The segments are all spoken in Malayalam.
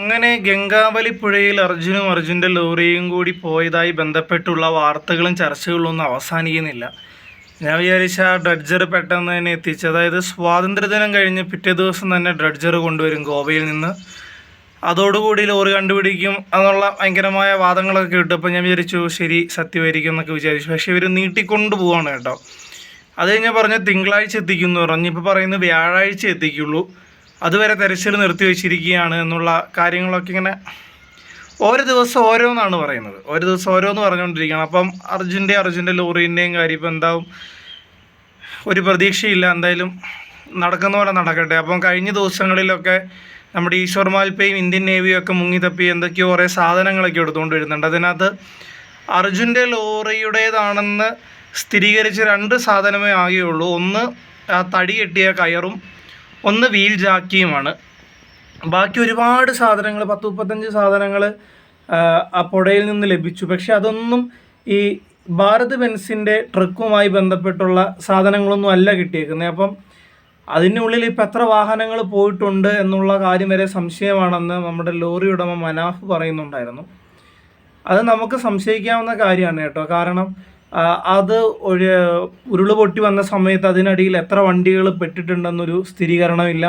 അങ്ങനെ ഗംഗാവലി പുഴയിൽ അർജുനും അർജുന്റെ ലോറിയും കൂടി പോയതായി ബന്ധപ്പെട്ടുള്ള വാർത്തകളും ചർച്ചകളും ഒന്നും അവസാനിക്കുന്നില്ല. ഞാൻ വിചാരിച്ച ആ ഡ്രഡ്ജർ പെട്ടെന്ന് തന്നെ എത്തിച്ച് അതായത് സ്വാതന്ത്ര്യദിനം കഴിഞ്ഞ് പിറ്റേ ദിവസം തന്നെ ഡ്രഡ്ജർ കൊണ്ടുവരും ഗോവയിൽ നിന്ന്. അതോടുകൂടി ലോറി കണ്ടുപിടിക്കും എന്നുള്ള ഭയങ്കരമായ വാദങ്ങളൊക്കെ കിട്ടും. ഞാൻ വിചാരിച്ചു ശരി സത്യമായിരിക്കും എന്നൊക്കെ വിചാരിച്ചു. പക്ഷേ ഇവർ നീട്ടിക്കൊണ്ട് പോവാണ് കേട്ടോ. അത് കഴിഞ്ഞാൽ പറഞ്ഞു തിങ്കളാഴ്ച എത്തിക്കും എന്ന് പറഞ്ഞു. ഇപ്പോൾ പറയുന്നത് വ്യാഴാഴ്ച എത്തിക്കുള്ളൂ. അതുവരെ തെരച്ചിൽ നിർത്തി വെച്ചിരിക്കുകയാണ് എന്നുള്ള കാര്യങ്ങളൊക്കെ ഇങ്ങനെ ഓരോ ദിവസം ഓരോന്നാണ് പറയുന്നത്. ഓരോ ദിവസം ഓരോന്ന് പറഞ്ഞുകൊണ്ടിരിക്കുകയാണ്. അപ്പം അർജുന്റെ അർജുന്റെ ലോറീന്റെയും കാര്യം ഇപ്പം എന്താവും? ഒരു പ്രതീക്ഷയില്ല. എന്തായാലും നടക്കുന്ന പോലെ നടക്കട്ടെ. അപ്പം കഴിഞ്ഞ ദിവസങ്ങളിലൊക്കെ നമ്മുടെ ഈശ്വർ മാൽപ്പയും ഇന്ത്യൻ നേവിയും ഒക്കെ മുങ്ങിത്തപ്പി എന്തൊക്കെയോ കുറേ സാധനങ്ങളൊക്കെ എടുത്തുകൊണ്ട് വരുന്നുണ്ട് അതിനകത്ത് അർജുന്റെ ലോറിയുടേതാണെന്ന് സ്ഥിരീകരിച്ച രണ്ട് സാധനമേ ആകുകയുള്ളൂ ഒന്ന് ആ തടി കെട്ടിയ കയറും. ഒന്ന് വീൽ ജാക്കിയുമാണ്. ബാക്കി ഒരുപാട് സാധനങ്ങൾ പത്ത് മുപ്പത്തഞ്ച് സാധനങ്ങൾ ആ പുഴയിൽ നിന്ന് ലഭിച്ചു. പക്ഷെ അതൊന്നും ഈ ഭാരത് ബെൻസിന്റെ ട്രക്കുമായി ബന്ധപ്പെട്ടുള്ള സാധനങ്ങളൊന്നും അല്ല കിട്ടിയേക്കുന്നത്. അപ്പം അതിനുള്ളിൽ ഇപ്പം എത്ര വാഹനങ്ങൾ പോയിട്ടുണ്ട് എന്നുള്ള കാര്യം വരെ സംശയമാണെന്ന് നമ്മുടെ ലോറി ഉടമ മനാഫ് പറയുന്നുണ്ടായിരുന്നു. അത് നമുക്ക് സംശയിക്കാവുന്ന കാര്യമാണ് കേട്ടോ. കാരണം അത് ഒരു ഉരുൾ പൊട്ടി വന്ന സമയത്ത് അതിനടിയിൽ എത്ര വണ്ടികൾ പെട്ടിട്ടുണ്ടെന്നൊരു സ്ഥിരീകരണമില്ല.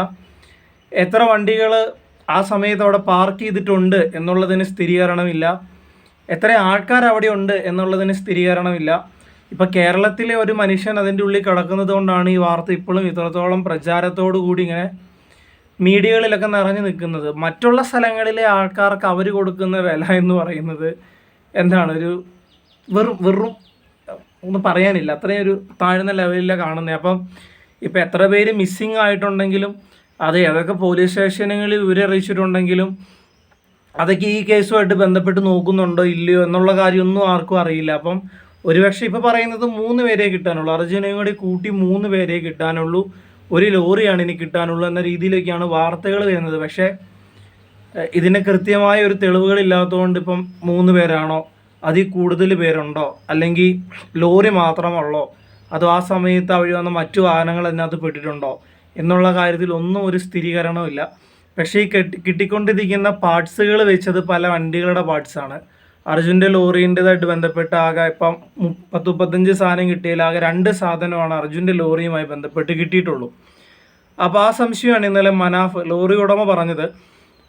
എത്ര വണ്ടികൾ ആ സമയത്ത് അവിടെ പാർക്ക് ചെയ്തിട്ടുണ്ട് എന്നുള്ളതിന് സ്ഥിരീകരണമില്ല. എത്ര ആൾക്കാർ അവിടെ ഉണ്ട് എന്നുള്ളതിന് സ്ഥിരീകരണമില്ല. ഇപ്പം കേരളത്തിലെ ഒരു മനുഷ്യൻ അതിന്റെ ഉള്ളിൽ കിടക്കുന്നത് കൊണ്ടാണ് ഈ വാർത്ത ഇപ്പോഴും ഇത്രത്തോളം പ്രചാരത്തോടു കൂടി ഇങ്ങനെ മീഡിയകളിലൊക്കെ നിറഞ്ഞു നിൽക്കുന്നത്. മറ്റുള്ള സ്ഥലങ്ങളിലെ ആൾക്കാർക്ക് അവർ കൊടുക്കുന്ന വില എന്ന് പറയുന്നത് എന്താണ്? ഒരു വെറും വെറും ഒന്നും പറയാനില്ല. അത്രയും ഒരു താഴ്ന്ന ലെവലിലാണ് കാണുന്നത് അപ്പം ഇപ്പം എത്ര പേര് മിസ്സിങ് ആയിട്ടുണ്ടെങ്കിലും അത് ഏതൊക്കെ പോലീസ് സ്റ്റേഷനുകളിൽ വിവരം അറിയിച്ചിട്ടുണ്ടെങ്കിലും അതൊക്കെ ഈ കേസുമായിട്ട് ബന്ധപ്പെട്ട് നോക്കുന്നുണ്ടോ ഇല്ലയോ എന്നുള്ള കാര്യമൊന്നും ആർക്കും അറിയില്ല. അപ്പം ഒരുപക്ഷെ ഇപ്പോൾ പറയുന്നത് മൂന്ന് പേരെ കിട്ടാനുള്ളൂ. അർജുനെയും കൂടി കൂട്ടി മൂന്ന് പേരെ കിട്ടാനുള്ളൂ. ഒരു ലോറിയാണ് ഇനി കിട്ടാനുള്ളൂ എന്ന രീതിയിലേക്കാണ് വാർത്തകൾ വരുന്നത്. പക്ഷേ ഇതിന് കൃത്യമായ ഒരു തെളിവുകളില്ലാത്തതുകൊണ്ട് ഇപ്പം മൂന്ന് പേരാണോ അതിൽ കൂടുതൽ പേരുണ്ടോ? അല്ലെങ്കിൽ ലോറി മാത്രമുള്ളോ? അതോ ആ സമയത്ത് വഴി വന്ന മറ്റു വാഹനങ്ങൾ അതിനകത്ത് പെട്ടിട്ടുണ്ടോ? എന്നുള്ള കാര്യത്തിൽ ഒന്നും ഒരു സ്ഥിരീകരണമില്ല പക്ഷേ ഈ കെട്ടി കിട്ടിക്കൊണ്ടിരിക്കുന്ന പാർട്സുകൾ വെച്ചത് പല വണ്ടികളുടെ പാർട്സാണ്. അർജുന്റെ ലോറീന്റെതായിട്ട് ബന്ധപ്പെട്ട് ആകെ ഇപ്പം മുപ്പത്ത് പത്ത് മുപ്പത്തഞ്ച് സാധനം കിട്ടിയാൽ ആകെ രണ്ട് സാധനമാണ് അർജുന്റെ ലോറിയുമായി ബന്ധപ്പെട്ട് കിട്ടിയിട്ടുള്ളൂ. അപ്പോൾ ആ സംശയമാണ് ഇന്നലെ മനാഫ് ലോറി ഉടമ പറഞ്ഞത്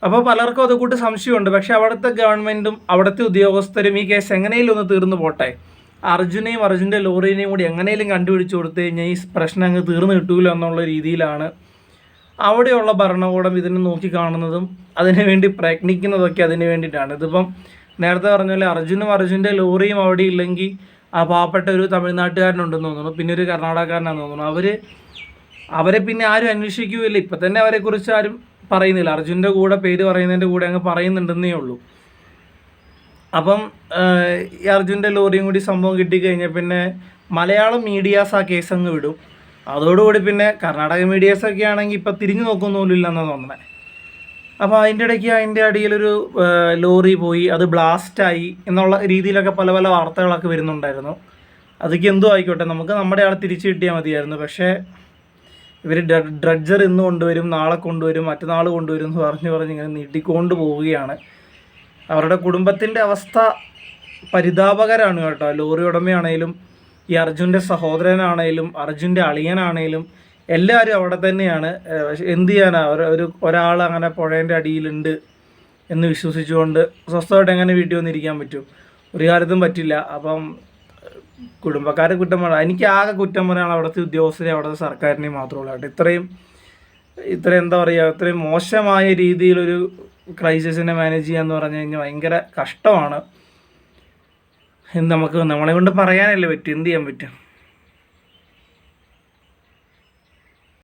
അപ്പോൾ പലർക്കും അതുകൂട്ട് സംശയമുണ്ട്. പക്ഷേ അവിടുത്തെ ഗവൺമെന്റും അവിടുത്തെ ഉദ്യോഗസ്ഥരും ഈ കേസ് എങ്ങനെയും ഒന്ന് തീർന്നു പോട്ടെ? അർജുനെയും അർജുന്റെ ലോറിനെയും കൂടി എങ്ങനെയും കണ്ടുപിടിച്ച് കൊടുത്തു കഴിഞ്ഞാൽ ഈ പ്രശ്നം അങ്ങ് തീർന്നു കിട്ടൂല എന്നുള്ള രീതിയിലാണ് അവിടെയുള്ള ഭരണകൂടം ഇതിനെ നോക്കി കാണുന്നതും അതിനുവേണ്ടി പ്രയത്നിക്കുന്നതൊക്കെ അതിന് വേണ്ടിയിട്ടാണ്. ഇതിപ്പം നേരത്തെ പറഞ്ഞ പോലെ അർജുനും അർജുന്റെ ലോറിയും അവിടെ ഇല്ലെങ്കിൽ ആ പാവപ്പെട്ട ഒരു തമിഴ്നാട്ടുകാരനുണ്ടെന്ന് തോന്നുന്നു. പിന്നെ ഒരു കർണാടകക്കാരനാണെന്ന് തോന്നുന്നു. അവർ അവരെ പിന്നെ ആരും അന്വേഷിക്കുകയില്ല ഇപ്പം തന്നെ അവരെക്കുറിച്ച് ആരും പറയുന്നില്ല. അർജുന്റെ കൂടെ പേര് പറയുന്നതിന്റെ കൂടെ അങ്ങ് പറയുന്നുണ്ടെന്നേ ഉള്ളൂ. അപ്പം ഈ അർജുന്റെ ലോറിയും കൂടി സംഭവം കിട്ടിക്കഴിഞ്ഞാൽ പിന്നെ മലയാളം മീഡിയാസ് ആ കേസ് അങ്ങ് വിടും. അതോടുകൂടി പിന്നെ കർണാടക മീഡിയാസൊക്കെ ആണെങ്കിൽ ഇപ്പം തിരിഞ്ഞു നോക്കുന്നൊന്നുമില്ല എന്നാണ് തോന്നുന്നത് അപ്പോൾ അതിന്റെ ഇടയ്ക്ക് അതിന്റെ അടിയിലൊരു ലോറി പോയി അത് ബ്ലാസ്റ്റായി എന്നുള്ള രീതിയിലൊക്കെ പല പല വാർത്തകളൊക്കെ വരുന്നുണ്ടായിരുന്നു. അതൊക്കെ എന്തോ ആയിക്കോട്ടെ നമുക്ക് നമ്മുടെ ആളെ തിരിച്ചു കിട്ടിയാൽ മതിയായിരുന്നു. പക്ഷേ ഇവർ ഡ്രഡ്ജർ ഇന്ന് കൊണ്ടുവരും നാളെ കൊണ്ടുവരും മറ്റന്നാൾ കൊണ്ടുവരും എന്ന് പറഞ്ഞ് പറഞ്ഞ് ഇങ്ങനെ നീട്ടിക്കൊണ്ട് പോവുകയാണ്. അവരുടെ കുടുംബത്തിന്റെ അവസ്ഥ പരിതാപകരമാണ് കേട്ടോ. ലോറി ഉടമയാണേലും ഈ അർജുന്റെ സഹോദരനാണേലും അർജുന്റെ അളിയനാണേലും എല്ലാവരും അവിടെ തന്നെയാണ്. എന്ത് ചെയ്യാനാ? ഒരു ഒരാൾ അങ്ങനെ പുഴേന്റെ അടിയിലുണ്ട് എന്ന് വിശ്വസിച്ചുകൊണ്ട് സ്വസ്ഥമായിട്ട് എങ്ങനെ വീട്ടിൽ വന്നിരിക്കാൻ പറ്റും? ഒരു കാലത്തും പറ്റില്ല. അപ്പം കുടുംബക്കാരെ കുറ്റം പറയാം എനിക്ക് ആകെ കുറ്റം പറയാനുള്ള അവിടുത്തെ ഉദ്യോഗസ്ഥരെ അവിടുത്തെ സർക്കാരിനെയും മാത്രമേ കേട്ടോ ഇത്രയും ഇത്രയും എന്താ പറയുക ഇത്രയും മോശമായ രീതിയിലൊരു ക്രൈസിസിനെ മാനേജ് ചെയ്യാന്ന് പറഞ്ഞു കഴിഞ്ഞാൽ ഭയങ്കര കഷ്ടമാണ്. എന്ന് നമുക്ക് നമ്മളെ കൊണ്ട് പറയാനല്ലേ പറ്റും. എന്ത് ചെയ്യാൻ പറ്റും?